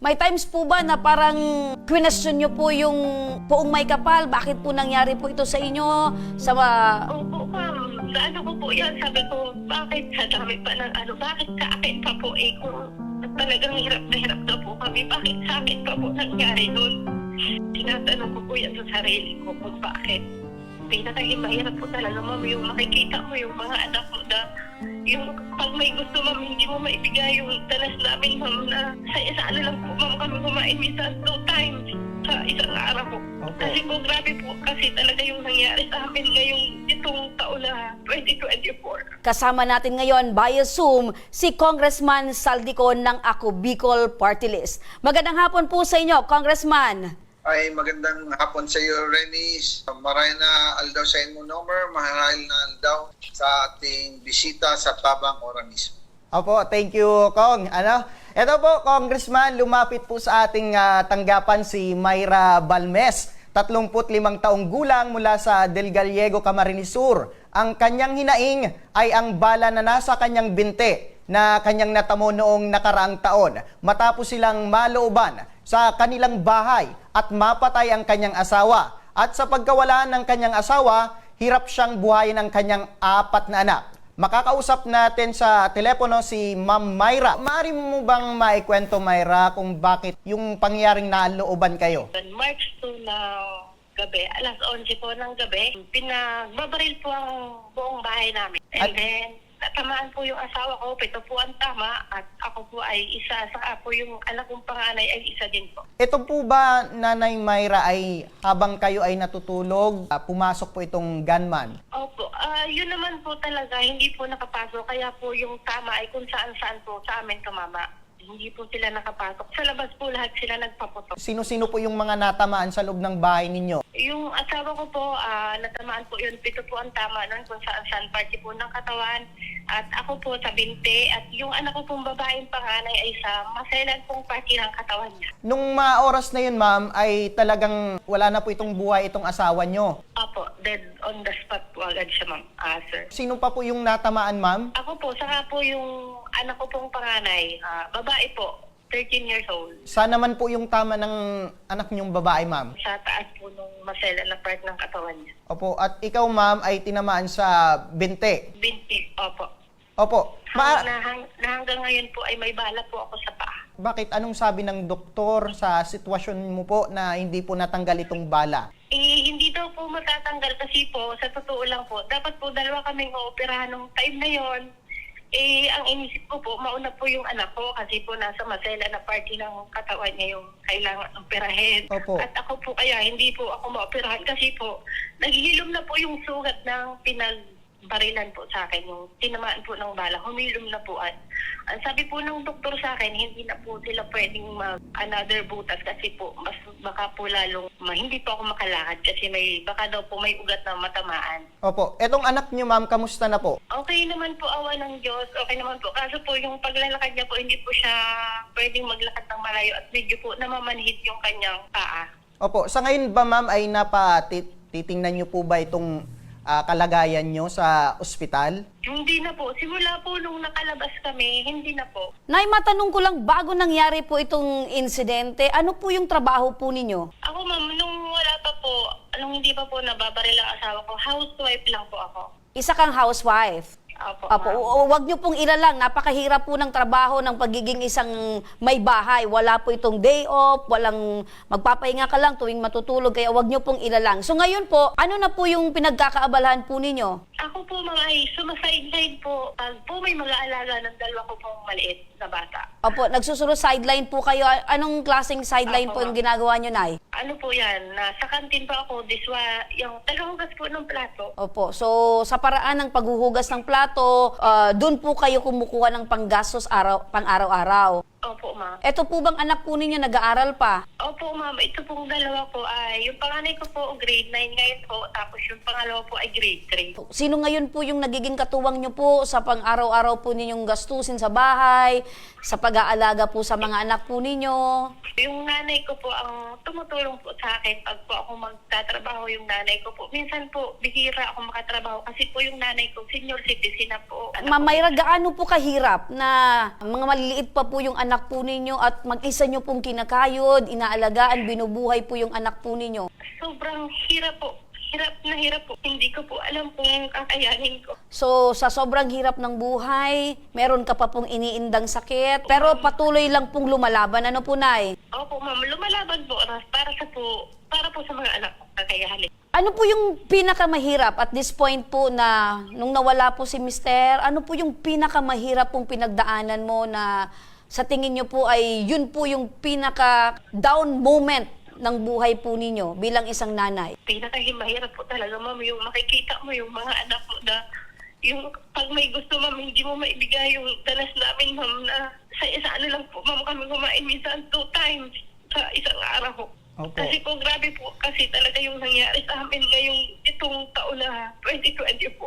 May times po ba na parang question nyo po yung poong may kapal? Bakit po nangyari po ito sa inyo? Sa ah, Opo, ma'am. Sa ano ko po yan, sabi ko, bakit sa dami pa ng ano, bakit sa akin pa po eh, kung talagang hirap na hirap na po kami, bakit sa akin pa po nangyari nun? Tinatanong ko po yan sa sarili ko kung bakit. Pinakaging mahirap po talaga, ma'am, yung makikita mo yung mga anak mo na yung pag may gusto, ma'am, hindi mo maibigay yung tanas namin, ma'am, na sa isa ano lang po, ma'am, kami kumain minsan two times sa isang araw. Opo. Kasi po, grabe po, kasi talaga yung nangyari sa amin ngayong itong taon na 2024. kasama natin ngayon via Zoom si Congressman Saldicon ng Ako Bicol Party List. Magandang hapon po sa inyo, Congressman. Ay magandang hapon sa iyo, Renis. Marahil na aldaw sa inyo, Nomer. Marahil na aldaw sa ating bisita sa Tabang Oranismo. Opo, thank you, Kong. Ano? Ito po, Congressman, lumapit po sa ating ah, tanggapan si Mayra Balmes, 35 taong gulang mula sa Del Gallego, Camarines Sur. Ang kanyang hinaing ay ang bala na nasa kanyang binte na kanyang natamo noong nakaraang taon matapos silang malooban sa kanilang bahay at mapatay ang kanyang asawa. At sa pagkawalaan ng kanyang asawa, hirap siyang buhayin ang kanyang apat na anak. Makakausap natin sa telepono si Ma'am Myra. Maaari mo bang maikwento, Myra, kung bakit yung pangyaring naalooban kayo? On March 2 na gabi, alas 11 po ng gabi, pinagbabaril po ang buong bahay namin. And At- then, natamaan po yung asawa ko, pito po ang tama, at ako po ay isa, saka po yung anak kong panganay ay isa din po. Ito po ba, Nanay Myra, ay habang kayo ay natutulog, ah, pumasok po itong gunman? Opo, ah yun naman po talaga, hindi po nakapasok, kaya po yung tama ay kung saan-saan po sa amin tumama. Hindi po sila nakapasok. Sa labas po lahat sila nagpaputok. Sino-sino po yung mga natamaan sa loob ng bahay ninyo? Yung asawa ko po, ah, natamaan po yun, pito po ang tama nun kung saan saan party po ng katawan. At ako po sa binte, at yung anak ko pong babaeng panganay ay sa maselan pong party ng katawan niya. Nung mga oras na yun, ma'am, ay talagang wala na po itong buhay itong asawa nyo. Opo, dead on the spot po agad siya, ma'am. Ah, sir. Sino pa po yung natamaan, ma'am? Ako po, saka po yung anak ko pong panganay, ah, babae po, 13 years old. Sana man po yung tama ng anak nyong babae, ma'am. Sa taas po nung maselan na part ng katawan niya. Opo, at ikaw, ma'am, ay tinamaan sa binte. Binti, opo. Opo. Ma- na, hang- na hanggang ngayon po ay may bala po ako sa paa. bakit anong sabi ng doktor sa sitwasyon mo po na hindi po natanggal itong bala? Eh, hindi daw po matatanggal kasi po, sa totoo lang po, dapat po dalawa kaming ooperahan nung time na yon. Eh, ang inisip ko po, mauna po yung anak ko kasi po nasa masela na party ng katawan niya yung kailangan operahin. Opo. At ako po kaya hindi po ako maoperahan kasi po, naghihilom na po yung sugat ng pinagbarilan po sa akin, yung tinamaan po ng bala, humilom na po. At, ang sabi po ng doktor sa akin, hindi na po sila pwedeng mag another butas kasi po, mas baka po lalong, ma, hindi po ako makalakad kasi may, baka daw po may ugat na matamaan. Opo, etong anak niyo, ma'am, kamusta na po? Okay naman po, awa ng Diyos. Okay naman po. Kaso po, yung paglalakad niya po, hindi po siya pwedeng maglakad ng malayo at medyo po namamanhid yung kanyang paa. Opo, sa ngayon ba, ma'am, ay napatitingnan niyo po ba itong ah, kalagayan niyo sa ospital? Hindi na po. Simula po nung nakalabas kami, hindi na po. Nay, matanong ko lang, bago nangyari po itong insidente, ano po yung trabaho po ninyo? Ako ma'am, nung wala pa po, nung hindi pa po nababaril ang asawa ko, housewife lang po ako. Isa kang housewife. Opo, Apo, ma'am. wag niyo pong ilalang, napakahirap po ng trabaho ng pagiging isang may bahay. Wala po itong day off, walang magpapahinga ka lang tuwing matutulog, kaya wag niyo pong ilalang. So ngayon po, ano na po yung pinagkakaabalahan po ninyo? Ako po ma'am ay sumaside-side po pag po may mag-aalaga ng dalawa ko pong maliit na bata. Opo, nagsusuro sideline po kayo. Anong klaseng sideline Apo, po yung ma'am. ginagawa niyo, Nay? Ano po yan? Nasa kantin pa ako, diswa, yung tagahugas po ng plato. Opo. So, sa paraan ng paghuhugas ng plato, ah, doon po kayo kumukuha ng panggastos araw, pang araw-araw. Opo, ma'am. Ito po bang anak po ninyo nag-aaral pa? Opo, ma'am. Ito pong dalawa po ay, yung panganay ko po grade 9 ngayon po, tapos yung pangalawa po ay grade 3. Sino ngayon po yung nagiging katuwang nyo po sa pang-araw-araw po ninyong gastusin sa bahay, sa pag-aalaga po sa mga anak po ninyo? Yung nanay ko po ang tumutulong po sa akin pag po ako magtatrabaho yung nanay ko po. Minsan po, bihira ako makatrabaho kasi po yung nanay ko, senior citizen na po. Anak ko Ma'am Mayra, gaano po kahirap na mga maliliit pa po yung anak anak po ninyo at mag-isa nyo pong kinakayod, inaalagaan, binubuhay po yung anak po ninyo? Sobrang hirap po. Hirap na hirap po. Hindi ko po alam kung kakayanin ko. So, sa sobrang hirap ng buhay, meron ka pa pong iniindang sakit, pero patuloy lang pong lumalaban. Ano po, Nay? Opo, ma'am. Lumalaban po para sa po, para po sa mga anak ko kakayanin. Ano po yung pinakamahirap at this point po na nung nawala po si Mister, ano po yung pinakamahirap pong pinagdaanan mo na sa tingin nyo po ay yun po yung pinaka down moment ng buhay po ninyo bilang isang nanay? Pinakahimahirap po talaga, ma'am, yung makikita mo yung mga anak mo na yung pag may gusto, ma'am, hindi mo maibigay yung danas namin, ma'am, na sa isa ano lang po, ma'am, kami kumain minsan two times sa isang araw. Opo. Kasi po, grabe po, kasi talaga yung nangyari sa amin ngayong itong taon na 2024.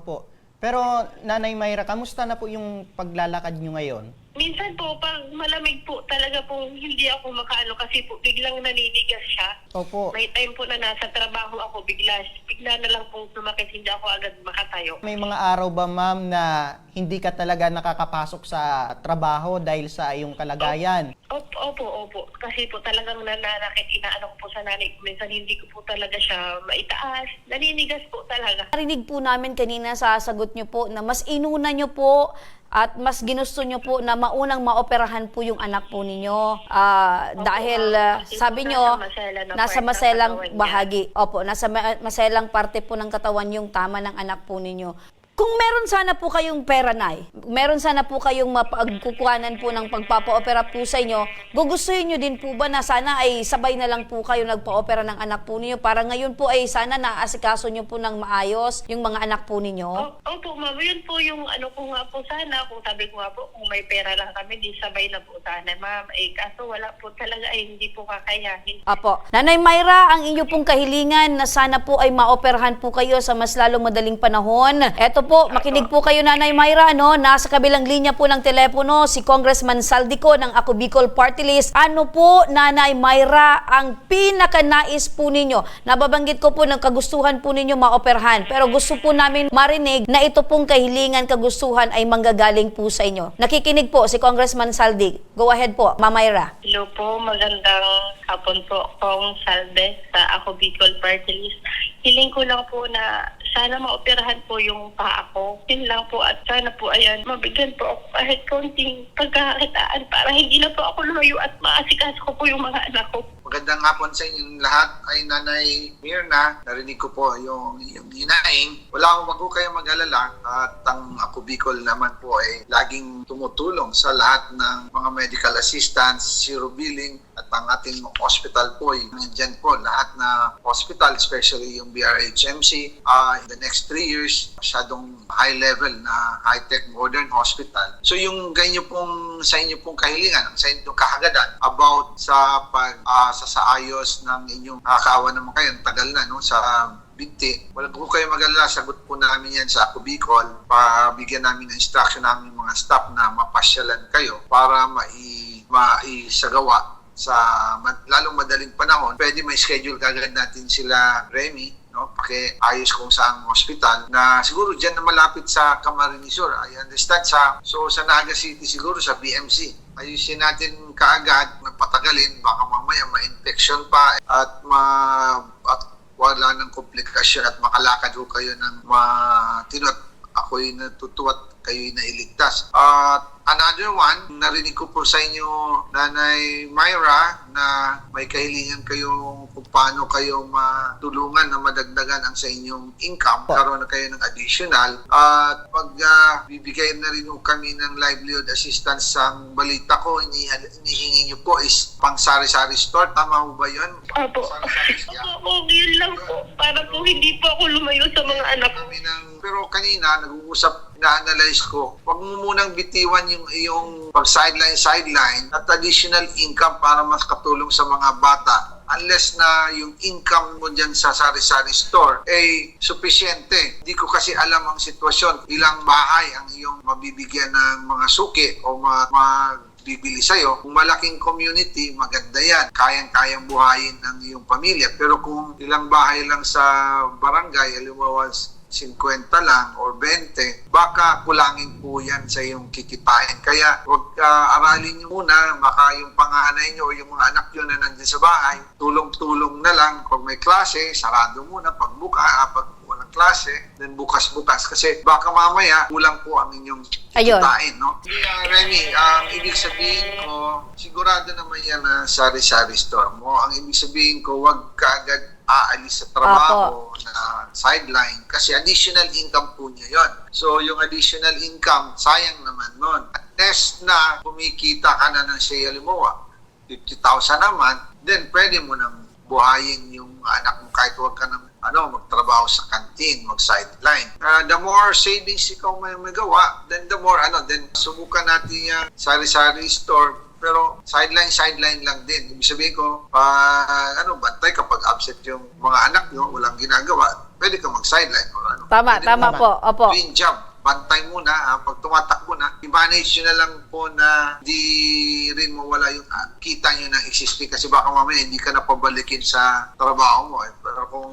Opo. Pero Nanay Mayra, kamusta na po yung paglalakad nyo ngayon? Minsan po, pag malamig po, talaga po hindi ako makaano kasi po biglang naninigas siya. Opo. May time po na nasa trabaho ako, bigla, bigla na lang po sumakit, hindi ako agad makatayo. May mga araw ba ma'am na hindi ka talaga nakakapasok sa trabaho dahil sa iyong kalagayan? Opo, opo, opo. Kasi po talagang nananakit, inaano ko po sa nanay ko. Minsan hindi ko po talaga siya maitaas. Naninigas po talaga. Narinig po namin kanina sa sagot nyo po na mas inuna nyo po at mas ginusto nyo po na maunang maoperahan po yung anak po ninyo. Ah, dahil ah, Kasi sabi po nyo, nasa masela na nasa part ng maselang katawan niya. bahagi. Opo, nasa ma- maselang parte po ng katawan yung tama ng anak po ninyo. Kung meron sana po kayong pera, Nay, meron sana po kayong mapagkukuhanan po ng pagpapa-opera po sa inyo, gugustuhin nyo din po ba na sana ay sabay na lang po kayo nagpa-opera ng anak po ninyo para ngayon po ay sana naasikaso nyo po ng maayos yung mga anak po ninyo? O- Opo, ma'am. Yun po yung ano ko nga po sana. Kung sabi ko nga po, kung may pera lang kami, di sabay na po sana, ma'am. Eh, kaso wala po talaga, eh, hindi po kakayanin. Apo. Nanay Myra, ang inyo pong kahilingan na sana po ay maoperahan po kayo sa mas lalong madaling panahon. Eto po, makinig po kayo Nanay Myra, no? Nasa kabilang linya po ng telepono si Congressman Saldico ng Ako Bicol Party List. Ano po, Nanay Myra, ang pinakanais po ninyo? Nababanggit ko po ng kagustuhan po ninyo maoperahan. Pero gusto po namin marinig na ito pong kahilingan, kagustuhan ay manggagaling po sa inyo. Nakikinig po si Congressman Saldi. Go ahead po, Mamayra. Hello po, magandang hapon po, Kong Salve sa Ako Bicol Party List. Hiling ko lang po na sana maoperahan po yung paa ko. Yun lang po at sana po ayan, mabigyan po ako kahit konting pagkakakitaan para hindi na po ako lumayo at maasikaso ko po yung mga anak ko. Magandang hapon sa inyong lahat ay Nanay Mirna. Narinig ko po yung, yung hinaing. Wala akong wag ko kayo mag-alala at ang ako Bicol naman po ay laging tumutulong sa lahat ng mga medical assistance, zero billing at ang ating hospital po ay nandyan po lahat hospital, especially yung BRHMC. ah in the next three years, masyadong high level na high-tech modern hospital. So yung ganyo pong sa inyo pong kahilingan, sa inyong kahagadan about sa pag ah, sa saayos ng inyong nakakawa naman kayo, tagal na no sa binti. Wala po kayo mag-alala, sagot po namin yan sa Ako Bicol para bigyan namin ng instruction namin mga staff na mapasyalan kayo para mai maisagawa sa mad- lalong madaling panahon. Pwede may schedule kagad natin sila Remy no paki-ayos kung saan hospital na siguro diyan na malapit sa Camarines Sur. I understand sa so sa Naga City siguro sa BMC. Ayusin natin kaagad, napatagalin, baka mamaya ma-infection pa at ma at wala ng komplikasyon at makalakad ho kayo ng matinot. Ako'y natutuwa at kayo'y nailigtas. At another one, narinig ko po sa inyo, Nanay Myra, na may kahilingan kayong kung paano kayo matulungan na madagdagan ang sa inyong income. Po. Karoon na kayo ng additional. At pag ah, bibigay na rin ho kami ng livelihood assistance sa balita ko, ini inihingi niyo po is pang sari-sari store. Tama ho ba yun? Opo. Sari-sari siya. Opo, yun lang po. Para po hindi po ako lumayo sa mga anak ko. kami ng, pero kanina, nag-uusap, na-analyze ko, wag mo munang bitiwan yung iyong pag-sideline-sideline at additional income para mas katulong sa mga bata unless na yung income mo dyan sa sari-sari store ay sufisyente. Hindi ko kasi alam ang sitwasyon. Ilang bahay ang iyong mabibigyan ng mga suki o ma- magbibili sa'yo. Kung malaking community, maganda yan. Kayang-kayang buhayin ng iyong pamilya. Pero kung ilang bahay lang sa barangay, halimbawa 50 lang or 20, baka kulangin po yan sa iyong kikitain. Kaya huwag ka aralin nyo muna, baka yung panganay nyo o yung mga anak nyo na nandun sa bahay, tulong-tulong na lang. Pag may klase, sarado muna. Pag buka, ah, pag walang klase, then bukas-bukas. Kasi baka mamaya, kulang po ang inyong Ayun. No? Hindi, ah, Remy, ang ibig sabihin ko, sigurado naman yan na sari-sari store mo. Ang ibig sabihin ko, wag ka agad aalis sa trabaho na sideline kasi additional income po niya yon. So, yung additional income, sayang naman nun. Unless na kumikita ka na ng say, halimbawa, 50,000 naman, then pwede mo nang buhayin yung anak mo kahit huwag ka nang ano, magtrabaho sa canteen, mag-sideline. Uh, the more savings ikaw may magawa, then the more, ano, then subukan natin yung sari-sari store pero sideline sideline lang din. Ibig sabihin ko, pa ano bantay kapag absent yung mga anak nyo, walang ginagawa, pwede ka mag-sideline ano. Tama, Pwede tama po. Opo. Doing job, bantay muna. ah, pag tumatakbo na, i-manage nyo na lang po na di rin mawala yung ah, kita nyo na existing kasi baka mamaya hindi ka na pabalikin sa trabaho mo. Eh. Pero kung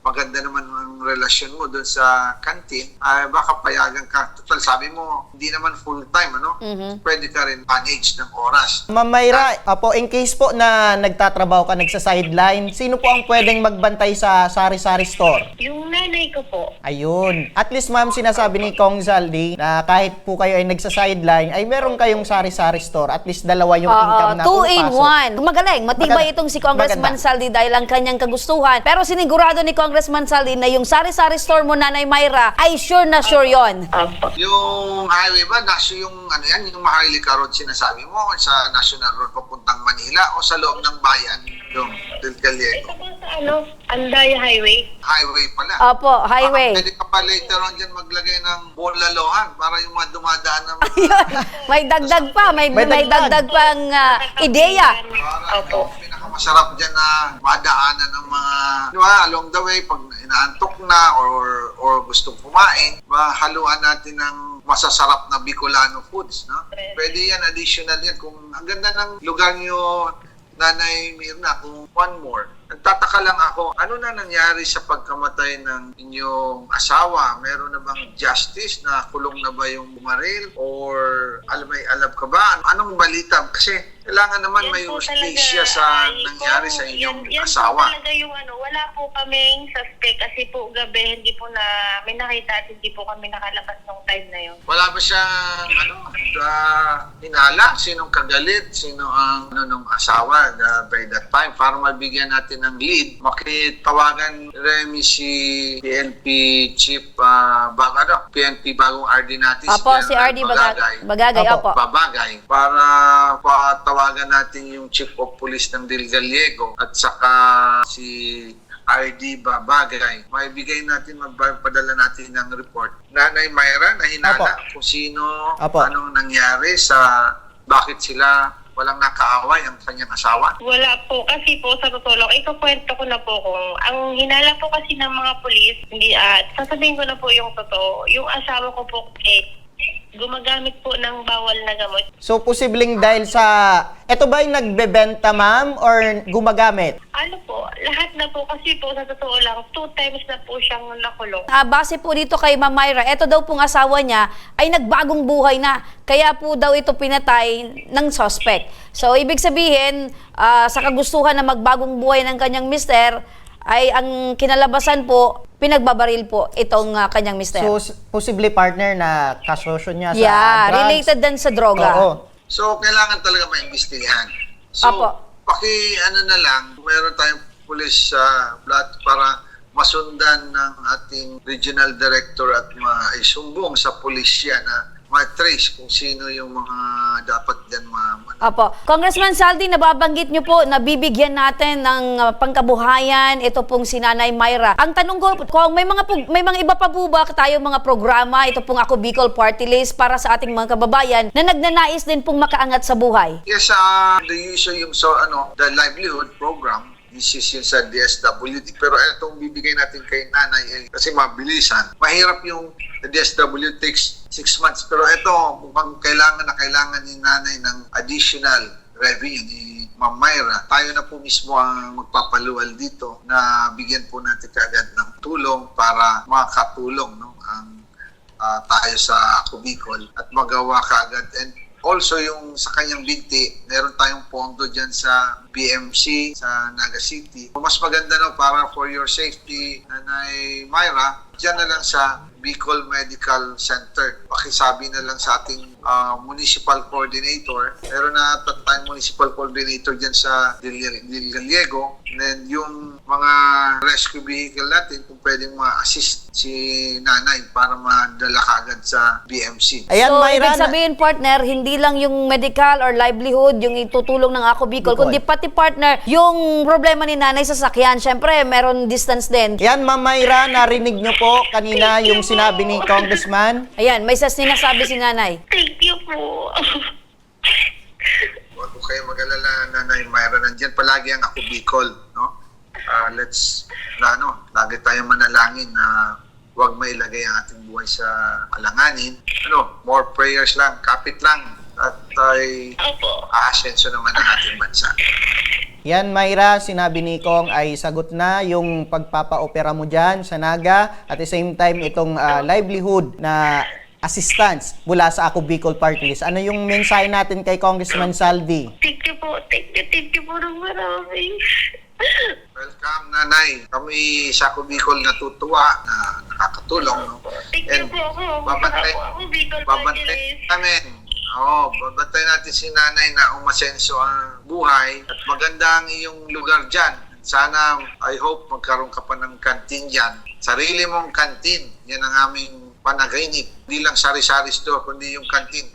maganda naman ang relasyon mo doon sa canteen, ay baka payagan ka. Total, sabi mo, hindi naman full-time, ano? Mhm. Pwede ka rin manage ng oras. Ma'am Mayra, apo, in case po na nagtatrabaho ka, nagsa-sideline, sino po ang pwedeng magbantay sa sari-sari store? Yung nanay ko po, Ayun. At least ma'am, sinasabi ni Kong Zaldi na kahit po kayo ay nagsa-sideline, ay meron kayong sari-sari store. At least dalawa yung income na two in pumapasok. one. Magaling. Matibay Maganda. itong si Congressman Maganda. Saldi dahil ang kanyang kagustuhan. Pero sinigurado ni Congressman Saldi na yung sari-sari store mo, Nanay Myra, ay sure na sure yon. Opo. Yung highway ba, nasa yung ano yan, yung Maharlika Road sinasabi mo, sa National Road papuntang Manila o sa loob ng bayan, yung Del Gallego. Ito po sa ano, Andaya Highway. Highway pala. Opo, highway. Baka pwede ka pa later on dyan maglagay ng bulalohan para yung mga dumadaan na mga may dagdag pa, may, may, May dagdag dagdag. pang ah, ideya. Opo. Pinakamasarap dyan na madaanan ng mga, di ba, along the way, pag inaantok na or or gustong kumain, mahaluan natin ng masasarap na Bicolano foods, no? Pwede yan, additional yan. Kung ang ganda ng lugar nyo, Nanay Mirna, kung one more, nagtataka lang ako, ano na nangyari sa pagkamatay ng inyong asawa? Meron na bang justice na kulong na ba yung bumaril? Or alam may alam ka ba? Anong balita? Kasi kailangan naman Yan may po talaga, sa ay, nangyari kung sa inyong yan, yan asawa. po talaga yung ano, wala po kaming suspect kasi po gabi hindi po na, may nakita at hindi po kami nakalabas nung time na yun. Wala ba siyang ano, uh, hinala? Sinong kagalit? Sino ang ano, nung asawa na by that time? Para mabigyan natin ng lead, makitawagan Remy si PNP Chief uh, bag, ano, PNP bagong RD natin. Opo, General si RD Bagagay. Bagagay, Opo. opo. Babagay para patawagan natin yung Chief of Police ng Del Gallego at saka si RD Babagay. May bigay natin, magpadala natin ng report. Nanay Myra, nahinala kung sino, Opo. anong nangyari sa bakit sila walang nakaaway ang kanyang asawa. Wala po kasi po sa totoo lang, ikukwento ko na po kung ang hinala po kasi ng mga polis, hindi at sasabihin ko na po yung totoo, yung asawa ko po eh, gumagamit po ng bawal na gamot. So, posibleng dahil sa... Ito ba yung nagbebenta, ma'am? Or gumagamit? Ano po, lahat na po kasi po sa totoo lang, two times na po siyang nakulong. Ah, base po dito kay Ma'am Myra, eto daw pong asawa niya ay nagbagong buhay na. Kaya po daw ito pinatay ng suspect. So, ibig sabihin, ah, sa kagustuhan na magbagong buhay ng kanyang mister, ay ang kinalabasan po, pinagbabaril po itong ah, kanyang mister. So, s- posible partner na kasosyo niya sa yeah, drugs. related din sa droga. Oo. So, kailangan talaga maimbestigahan. So, Apo. paki ano na lang, meron tayong police sa blood para masundan ng ating regional director at maisumbong sa pulisya na ma-trace kung sino yung mga dapat dyan ma Apo. Congressman Saldi, nababanggit niyo po na bibigyan natin ng uh, pangkabuhayan ito pong si Nanay Myra. Ang tanong ko, kung may mga may mga iba pa po ba tayong mga programa, ito pong Ako Bicol Party List para sa ating mga kababayan na nagnanais din pong makaangat sa buhay? Yes, uh, the usual yung so ano, the livelihood program this is yung sa DSWD. Pero itong bibigay natin kay nanay eh, kasi mabilisan. Mahirap yung DSWD takes six months. Pero ito, mukhang kailangan na kailangan ni nanay ng additional revenue ni Ma'am Myra. Tayo na po mismo ang magpapaluwal dito na bigyan po natin kaagad ng tulong para makatulong no ang ah, tayo sa Ako Bicol at magawa kaagad and also yung sa kanyang binti meron tayong pondo dyan sa BMC sa Naga City. Mas maganda no para for your safety Nanay Myra dyan na lang sa Bicol Medical Center pakisabi na lang sa ating ah, municipal coordinator meron na tat- tayong municipal coordinator dyan sa Del, Del Gallego and then yung mga rescue vehicle natin kung pwedeng ma-assist si nanay para madala kagad sa BMC. Ayan, so, Myra. ibig sabihin, partner, hindi lang yung medical or livelihood, yung itutulong ng Ako Bicol, Bicol. kundi pati partner, yung problema ni nanay sa sakyan, syempre, meron distance din. Yan, Ma'am Myra, narinig nyo po kanina yung sinabi ni Congressman. Ayan, may sas sinasabi si nanay. Thank you po. Huwag po kayo mag-alala, Nanay Myra. Nandiyan palagi ang Ako Bicol. No? Ah, let's, na, ano, lagi tayo manalangin na huwag mailagay ang ating buhay sa alanganin. Ano, more prayers lang, kapit lang. At ay aasenso naman ang ating bansa. Yan, Myra, sinabi ni Kong ay sagot na yung pagpapa-opera mo dyan sa Naga. At the same time, itong ah, livelihood na assistance mula sa Ako Bicol Party List. Ano yung mensahe natin kay Congressman Saldi? Thank you po. Thank you. Thank you po ng marami. Welcome, Nanay. Kami sa Ako Bicol natutuwa na nakakatulong. No? Thank you po ako. babantay, Ako, ako, Bicol babantay namin. Oo, babantay natin si nanay na umasenso ang buhay at maganda ang iyong lugar dyan. Sana, I hope, magkaroon ka pa ng kantin dyan. Sarili mong kantin, yan ang aming panaginip. Hindi lang sari-sari store, kundi yung kantin.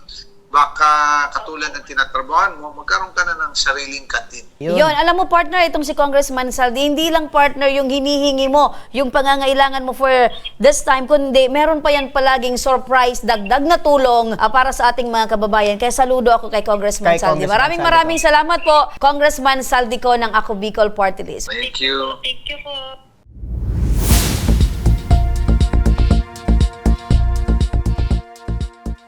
Baka katulad ng tinatrabahan mo, magkaroon ka na ng sariling kantin. Yun. alam mo partner, itong si Congressman Saldi, hindi lang partner yung hinihingi mo, yung pangangailangan mo for this time, kundi meron pa yan palaging surprise, dagdag na tulong ah, para sa ating mga kababayan. Kaya saludo ako kay Congressman Kay Saldi. Congressman Maraming Saldi maraming salamat po, Congressman Saldi ko ng Ako Bicol Party List. Thank you. Thank you po.